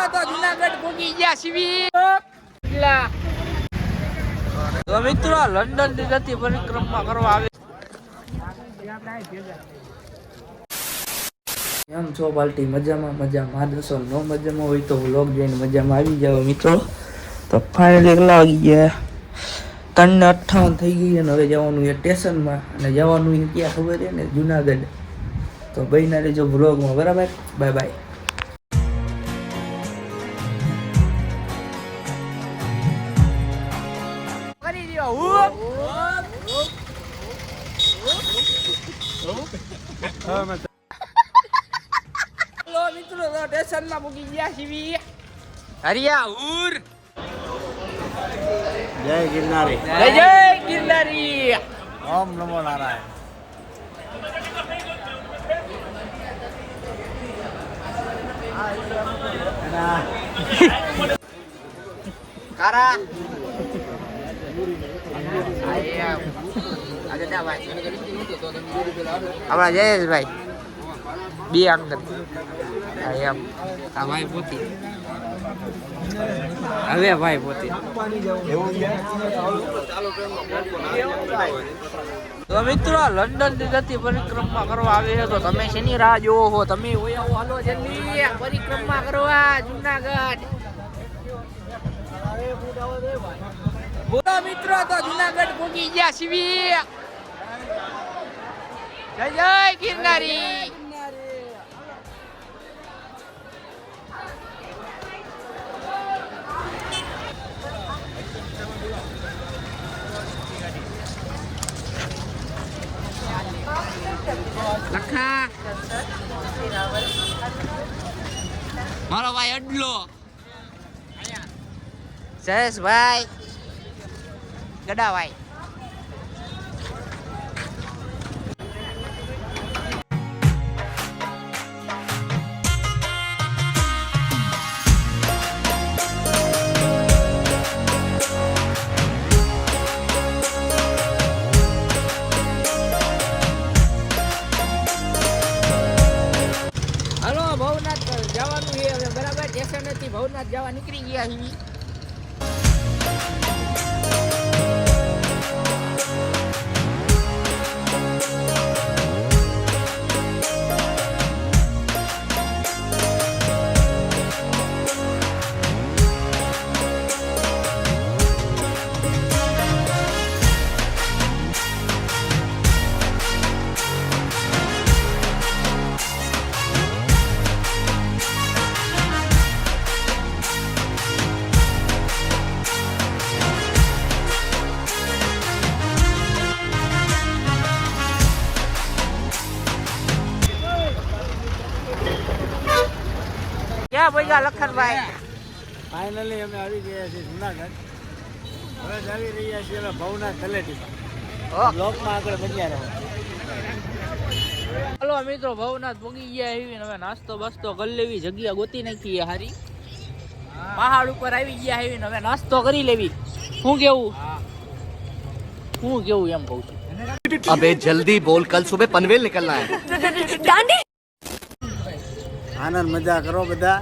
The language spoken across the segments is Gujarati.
મિત્રો તો જુનાગઢ પહોંચી ગયા તો મિત્રો લંડનથી જતી પરિક્રમા કરવા આવે. એમ છો પાલટી? મજામાં મજામાં. દસો નો મજામાં હોય તો વ્લોગ જોઈને મજામાં આવી જાવ મિત્રો. તો ફાઇનલી કેટલા વાગી ગયા. ત્રણ ને અઠ્ઠાવન થઈ ગઈ અને હવે જવાનું એ સ્ટેશનમાં. અને જવાનું એ ક્યાં ખબર છે ને જુનાગઢ. તો ભાઈ ના રેજો વ્લોગમાં બરાબર? Bye bye. સ્ટેશનમાં મૂકી ગયા સીવી હરિયા ઉર જય ગિરનારી જય જય ગિરનારી ઓમ નમો નારાયણ કારા આપણા જયેશભાઈ બે અંદર હા, એમ આ ભાઈ પોતી હવે ભાઈ પોતી તો મિત્રો લંડનથી જતી પરિક્રમા કરવા આવે છે તો તમે શેની રાહ જોવો છો તમે ઓય હાલો જલ્દી પરિક્રમા કરવા જુનાગઢ બોલો મિત્રો તો જુનાગઢ પહોંચી ગયા શિવી જય જય ગિરનારી મારો ભાઈ અડલો. જયેશભાઈ. ગડાભાઈ. ક્યાં ભાઈ ફાઇનલી અમે આવી ગયા છીએ જુનાગઢ. હવે આવી રહ્યા છીએ ભવનાથ તલેટીમાં. બ્લોકમાં આગળ બન્યા રહો. હલો મિત્રો ભવનાથ પોગી ગયા આવી હવે નાસ્તો બસ્તો કરી લેવી. જગ્યા ગોતી નાખી હારી. પહાડ ઉપર આવી ગયા આવી હવે નાસ્તો કરી લેવી. હું કેવું? હું. કેવું એમ કહું છું. અબે જલ્દી બોલ કલ સુબહ પનવેલ નીકળના હે. આનંદ મજા કરો બધા.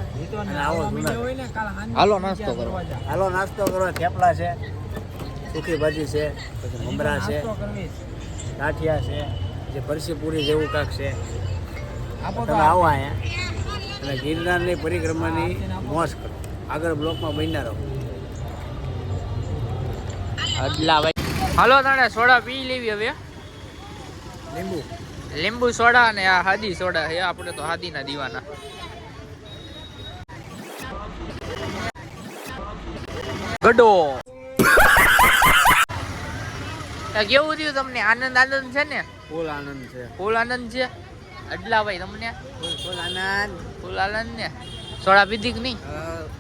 હાલો નાસ્તો કરો હાલો નાસ્તો કરો થેપલા છે સુખી ભાજી છે પછી મમરા છે ગાંઠિયા છે જે પરસી પૂરી જેવું કાંક છે. તમે આવો. અહીંયા. અને ગિરનારની પરિક્રમાની મોજ કરો. આગળ બ્લોકમાં બનના રહો. અદલા ભાઈ. હાલો તાણે સોડા પી લેવી હવે. લીંબુ. લીંબુ સોડા અને આ હાદી સોડા છે. આપણે તો હાદીના દીવાના. ગડો. કેવું થયું તમને? આનંદ આનંદ છે ને? ફૂલ આનંદ છે. ફૂલ આનંદ છે? અડલા ભાઈ તમને? ફૂલ આનંદ. ફૂલ આનંદ ને? સોડા પીધી કે નહીં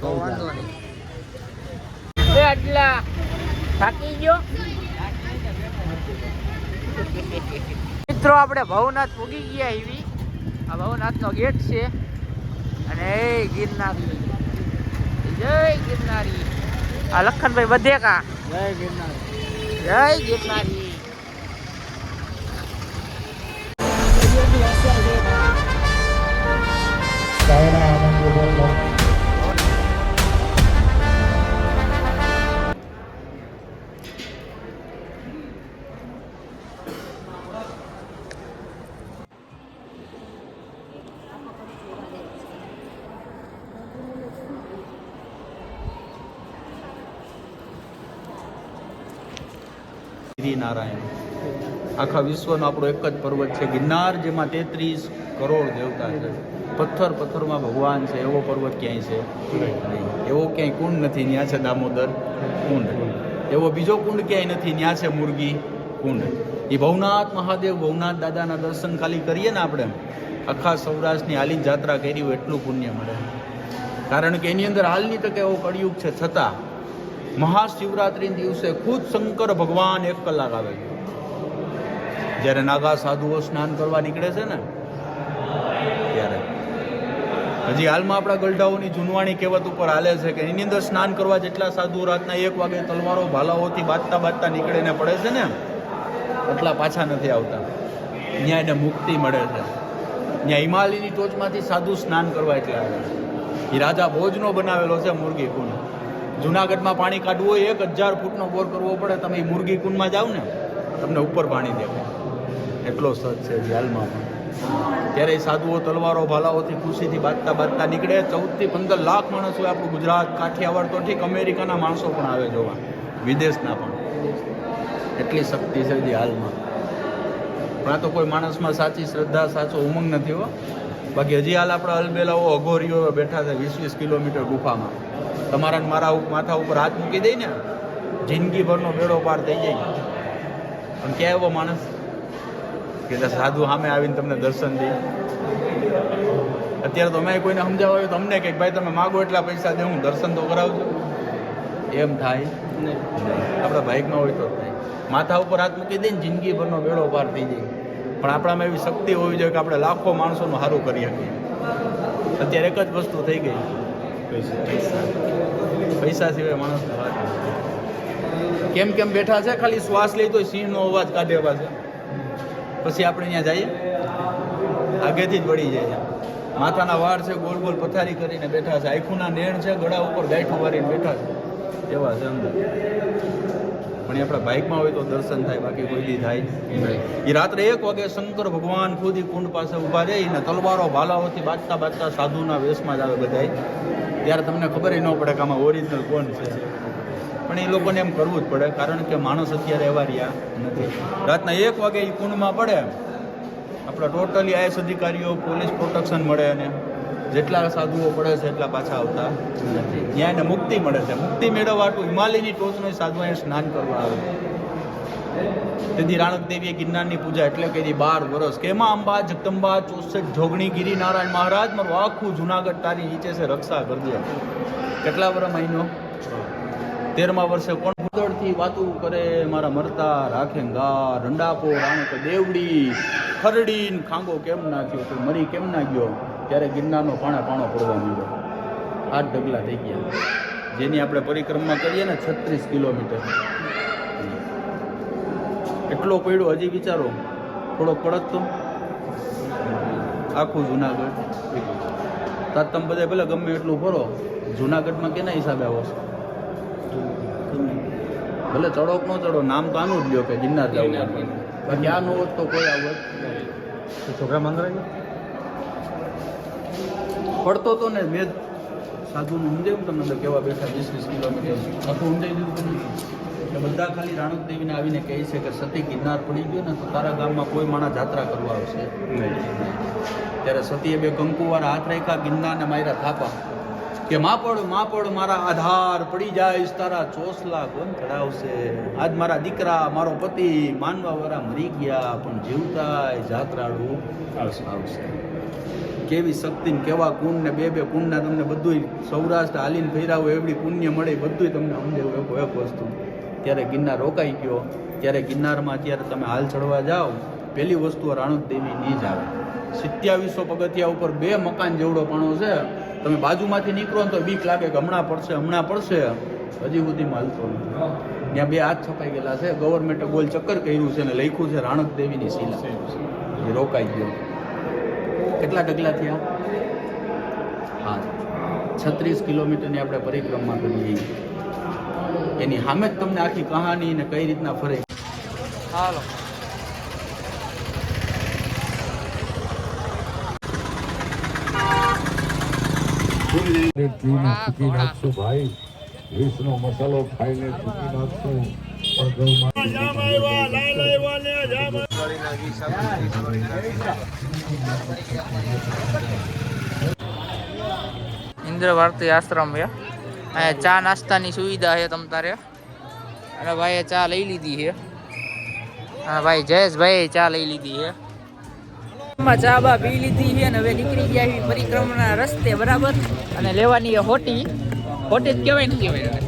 તો વાંધો નહીં. એ અડલા. થાકી ગયો? મિત્રો આપણે ભવનાથ પૂગી ગયા એવી. આ ભવનાથનો ગેટ છે. અને એ ગિરનારી. જય ગિરનારી. આ લખનભાઈ બધે કા? જય ગિરનાર. જય ગિરનારી. ગિરિનારાયણ આખા વિશ્વનો આપણો એક જ પર્વત છે ગિરનાર, જેમાં તેત્રીસ કરોડ દેવતા છે. પથ્થર પથ્થરમાં ભગવાન છે, એવો પર્વત ક્યાંય છે એવો ક્યાંય કુંડ નથી ત્યાં છે દામોદર કુંડ. એવો બીજો કુંડ ક્યાંય નથી ત્યાં છે મુરગી કુંડ. એ ભવનાથ મહાદેવ ભવનાથ દાદાના દર્શન ખાલી કરીએ ને આપણે, આખા સૌરાષ્ટ્રની હાલી જાત્રા કરી હોય એટલું પુણ્ય મળે. કારણ કે એની અંદર હાલની તકે એવો કળિયુગ છે છતાં મહાશિવરાત્રિના દિવસે ખુદ શંકર ભગવાન એક કલાક આવે છે. જ્યારે નાગા સાધુઓ સ્નાન કરવા નીકળે છે ને, ત્યારે. હજી હાલમાં આપણા ગલઢાઓની જૂનવાણી કહેવત ઉપર હાલે છે કે એની અંદર સ્નાન કરવા જેટલા સાધુઓ રાતના એક વાગે તલવારો ભાલાઓથી બાંધતા બાંધતા નીકળીને પડે છે ને, એટલા પાછા નથી આવતા. ત્યાં એને મુક્તિ મળે છે. ત્યાં હિમાલયની ટોચમાંથી સાધુ સ્નાન કરવા એટલે આવે એ રાજા ભોજનો બનાવેલો છે મુરગી કુંડ. જુનાગઢમાં પાણી કાઢવું હોય, એક હજાર ફૂટનો બોર કરવો પડે, તમે મુરગી કુંડમાં જાઓ ને, તમને ઉપર પાણી દેખાય એટલો સજ છે હાલમાં. ત્યારે સાધુઓ તલવારો, ભાલાઓથી ખુશીથી બાંધતા બાંધતા નીકળે. ચૌદથી પંદર લાખ માણસ આપણું ગુજરાત, કાઠિયાવાડ તો ઠીક અમેરિકાના માણસો પણ આવે જોવા. વિદેશના પણ. એટલી શક્તિ છે હજી હાલમાં. પણ આ તો કોઈ માણસમાં સાચી શ્રદ્ધા, સાચો ઉમંગ નથી હો. બાકી હજી હાલ આપણા અલબેલાઓ અઘોરીઓ બેઠા છે વીસ વીસ કિલોમીટર ગુફામાં. તમારા ને મારા માથા ઉપર હાથ મૂકી દઈ ને જિંદગીભરનો મેળો પાર થઈ જાય. પણ ક્યાં એવો માણસ? કે સાધુ સામે આવીને તમને દર્શન દે. અત્યારે તો અમે કોઈને સમજાવવા તમને કે ભાઈ તમે માગો એટલા પૈસા દે હું દર્શન તો કરાવજો. એમ થાય? આપણા બાઇકમાં હોય તો થાય. માથા ઉપર હાથ મૂકી દઈને જિંદગીભરનો મેળો પાર થઈ જાય. પણ આપણામાં એવી શક્તિ હોવી જોઈએ કે આપણે લાખો માણસોનું સારું કરી શકીએ. અત્યારે એક જ વસ્તુ થઈ ગઈ. પૈસા. સિવાય માણસને વાત કેમ કેમ બેઠા છે, ખાલી શ્વાસ લઈ તો સિંહનો અવાજ કાઢે છે પછી આપણે ત્યાં જઈએ. આગેથી જ વળી જાય છે. માથાના વાળ છે ગોલ ગોલ પથારી કરીને બેઠા છે. આખુંના નેણ છે, ગળા ઉપર ગાંઠું વારીને બેઠા છે. એવા છે અંદર. એ આપણા બાઇકમાં હોય તો દર્શન થાય બાકી કોઈ દી થાય. એ રાત્રે એક વાગે શંકર ભગવાન ખુદી કુંડ પાસે ઊભા રહી ને તલવારો ભાલાઓથી બાજતા બાજતા સાધુના વેશમાં જ આવે બધાય. ત્યારે તમને ખબર ન પડે કે આમાં ઓરિજિનલ કોણ છે. પણ એ લોકોને એમ કરવું જ પડે કારણ કે માણસ અત્યારે એવા રહ્યા નથી. રાતના એક વાગે એ કુંડમાં પડે. આપણા ટોટલી આઈએસ અધિકારીઓ પોલીસ પ્રોટેક્શન મળે અને જેટલા સાધુઓ પડે છે એટલા પાછા આવતા નથી. ત્યાં એને મુક્તિ મળે છે. મુક્તિ મેળવવા હિમાલયની ટોચનો સાધુ એને સ્નાન કરવા આવે. તેથી રાણક દેવીએ ગિરનારની પૂજા એટલે કરી બાર વર્ષ કેમાં અંબા, જગદંબા, ચોસઠ, જોગણી ગિરી નારાયણ મહારાજ, મારું આખું જુનાગઢ તારી નીચે છે, રક્ષા કરજે કેટલા વર્ષ મહિનો? તેરમા વર્ષે કોણ ભૂતળથી વાતું કરે? મારા મરતા રાખે ગા રંડાપો, રાણક દેવડી ખરડી ખાંગો કેમ ના થયો તું? મરી કેમ ના ગયો? ત્યારે ગિરનારનો પાણા પાણો પડવા માંડ્યો. આઠ ડગલા થઈ ગયા. જેની આપણે પરિક્રમા કરીએ ને છત્રીસ કિલોમીટર. એટલો પડ્યો, હજી વિચારો, થોડો પડત તો. આખું જુનાગઢ. તાત તમે બધા ભલે ગમે એટલું ફરો, જુનાગઢમાં કેના હિસાબે આવો છો? ભલે ચડો ન ચડો, નામ તો આનું જ લ્યો કે ગિરનાર જવું બાકી આ નો તો કોઈ આવત છોકરા મંદિર પડતો હતો ને મેં સાધુનું સમજાવ્યું તમને અંદર કેવા બેઠા વીસ વીસ કિલોમીટર. આખું સમજાવી દીધું તમને. એટલે બધા ખાલી રાણક દેવીને આવીને કહે છે કે સતી ગિરનાર પડી ગયો ને તો તારા ગામમાં કોઈ માણસ જાત્રા કરવા આવશે. ત્યારે સતીએ બે કંકુવાર હાથ રાખ્યા ગિરનારને માર્યા થાપા. કે માપડ માપડ મારા આધાર પડી જાય તારા ચોસલા કોણ ચડાવશે? આજ મારા દીકરા મારો પતિ માનવા વાળા મરી ગયા પણ જીવતા જાત્રાળુ આવશે. કેવી શક્તિ કેવા કુંડ ને બે બે કુંડના તમને બધું સૌરાષ્ટ્ર હાલીને ફેરા હોય એવડી પુણ્ય મળે બધું તમને સમજાવું એક એક વસ્તુ. ત્યારે ગિરનાર રોકાઈ ગયો. ત્યારે ગિરનારમાં અત્યારે તમે હાલ ચડવા જાઓ, પહેલી વસ્તુ રાણક દેવી જ આવે. સિત્યાવીસો પગથિયા ઉપર બે મકાન જેવડો પણો છે. તમે બાજુમાંથી નીકળો ને તો બીક લાગે કે હમણાં પડશે હમણાં પડશે. હજી સુધી માલતો નથી. ત્યાં બે હાથ છપાઈ ગયેલા છે. ગવર્મેન્ટે ગોલ ચક્કર કર્યું છે અને લખ્યું છે રાણક દેવીની શિલા. એ રોકાઈ ગયો. કેટલા ડગલા થયા? હા. છત્રીસ કિલોમીટરની આપણે પરિક્રમા કરીએ એની સામે જ તમને આખી કહાની ને કઈ રીતના ફરે હાલો. ભાઈ. વિષનો મસાલો ખાઈને ચૂકી નાખશું. ઇન્દ્ર ભારતી આશ્રમ છે. અહીંયા ચા નાસ્તાની સુવિધા છે તમ તારે. અને ભાઈએ ચા લઈ લીધી છે. હા ભાઈ જયેશભાઈ ચા લઈ લીધી છે. ચા બા પી લીધી અને હવે નીકળી ગયા પરિક્રમાના રસ્તે, બરાબર? અને લેવાની હોટી. હોટી જ કહેવાય ને. તો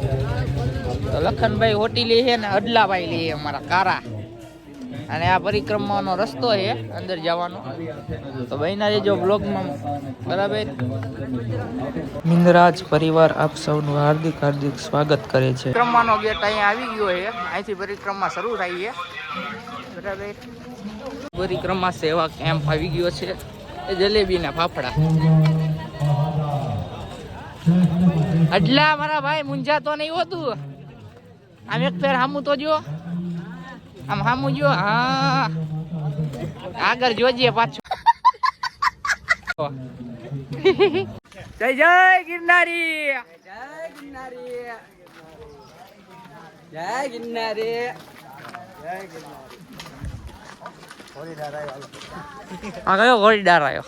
લખનભાઈ હોટી લે છે ને અડલાભાઈ લે અમારા કારા. અને આ પરિક્રમાનો રસ્તો છે અંદર જવાનો. તો ભાઈના જો બ્લોગમાં બરાબર? મિંદરાજ પરિવાર આપ સૌનું હાર્દિક હાર્દિક સ્વાગત કરે છે. પરિક્રમાનો ગેટ અહીંયા આવી ગયો છે. અહીંથી પરિક્રમા શરૂ થાય છે. બરાબર? પરિક્રમા સેવા કેમ્પ આવી ગયો છે. એ જલેબી ના ફાફડા. અડલા મારા ભાઈ મુંજાતો નહીં હોતું? આમ એક ફેર હામું તો જો આમ હામું જો હા આગળ જોજે પાછું જય જય ગિરનારી જય ગિરનારી જય ગિરનારી આ કયો ઘોડીદાર આવ્યો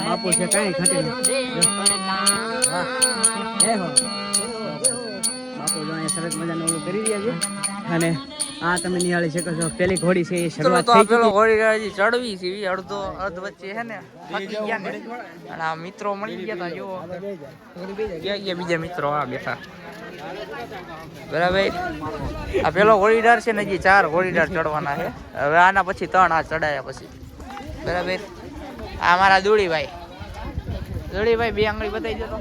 બાપુ છે કઈ અહીંયા સરસ મજાનું ઓલું કરી રહ્યા છે. અને આ તમે નિહાળી શકો છો. પેલી ઘોડી છે એ શરૂઆત થઈ ગઈ ઘોડી ચડવી છે એ અડધો અર્ધ વચ્ચે છે ને ફાટી ગયા ને. અને આ મિત્રો મળી ગયા તા જુઓ. ક્યાં ગયા બીજા મિત્રો? આ બેઠા. બરાબર. આ પેલો ઘોડીદાર છે ને હજી ચાર ઘોડીદાર ચડવાના છે. હવે આના પછી ત્રણ આ ચડાયા પછી. બરાબર. આ મારા દુડીભાઈ. દુડીભાઈ બે આંગળી બતાવી દો તો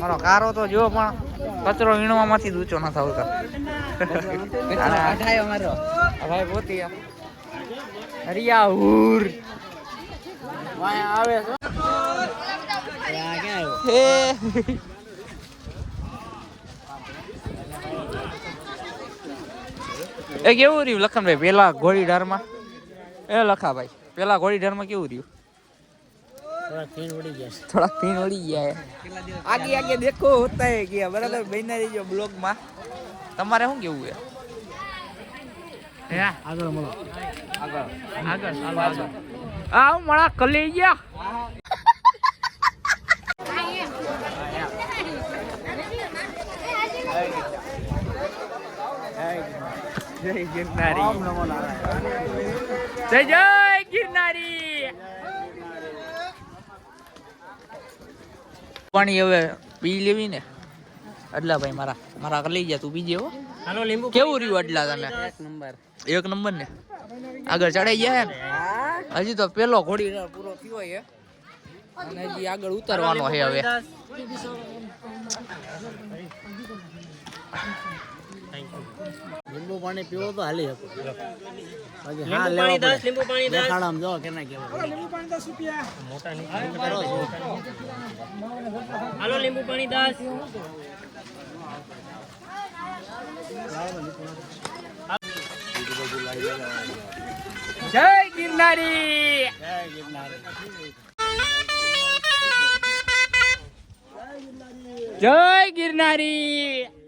મારો કારો તો જો પણ કચરો વીણવામાંથી જ ઊંચો ન થતો ભાઈ પોતી. હરિયા હુર. આવે છે. એ કેવું રહ્યું લખનભાઈ? પેલા ઘોડીઢારમાં? એ લખાભાઈ પેલા ઘોડીઢારમાં કેવું રહ્યું? થોડા ખીણ ઉડી ગયા છે. થોડા પીણ વળી ગયા આગે આગે દેખો હોતા હે ગયા. બરાબર? બહેના રહીજો બ્લોગમાં. તમારે શું કેવું છે? આગળ મળો. આગળ. આગળ આગળ આવ મળા કલી ગયા. જય નમો જય જય ગિરનારી પાણી હવે પી લેવી ને. અડલા ભાઈ મારા મારા લઈ જાય તું બીજે હો. હાલો લીંબુ કેવું રહ્યું અડલા તને એક નંબર. એક નંબર ને? આગળ ચડાઈ ગયા ને હજી તો પેલો ઘોડી પૂરો થયો છે અને હજી આગળ ઉતરવાનો છે હવે. લીંબુ પાણી પીવો તો હાલી શકો. બાકી હા લેવા પડે. લીંબુ પાણી દેખાડામ જો કે ના કેવા. લીંબુ પાણી 10 રૂપિયા. મોટા હાલો લીંબુ પાણી 10 જય ગિરનારી જય ગિરનારી. જય ગિરનારી.